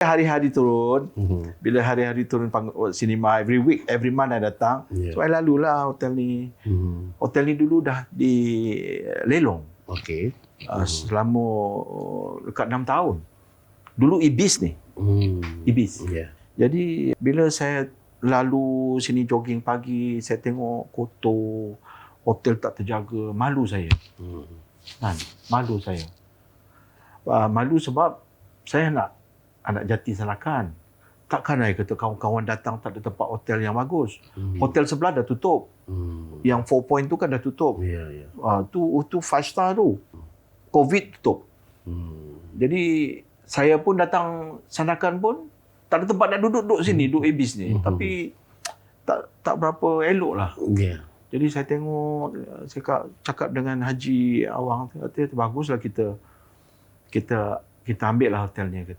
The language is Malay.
Hari-hari turun, Mhm. bila hari-hari turun pang- cinema every week, every month I datang. Ya. So I lalulah hotel ni. Mhm. Hotel ni dulu dah di lelong Okey. uh, selama uh, dekat 6 tahun. Dulu Ibis ni, Hmm. Ibis. Ya. Jadi bila saya lalu sini jogging pagi, saya tengok kotor, hotel tak terjaga, malu saya. Hmm. Kan? Malu saya. Uh, malu sebab saya nak anak jati Sanakan. Takkan saya kata kawan-kawan datang tak ada tempat hotel yang bagus. Hmm. Hotel sebelah dah tutup. Hmm. Yang four point tu kan dah tutup. Ya, ya. Uh, tu tu five star tu. Covid tutup. Hmm. Jadi saya pun datang Sanakan pun tak ada tempat nak duduk duduk sini, duduk Ibis ni. Mhm. Tapi tak tak berapa elok lah. Ya. Jadi saya tengok, saya cakap, cakap dengan Haji Awang, kata baguslah kita kita kita ambil lah hotel ni.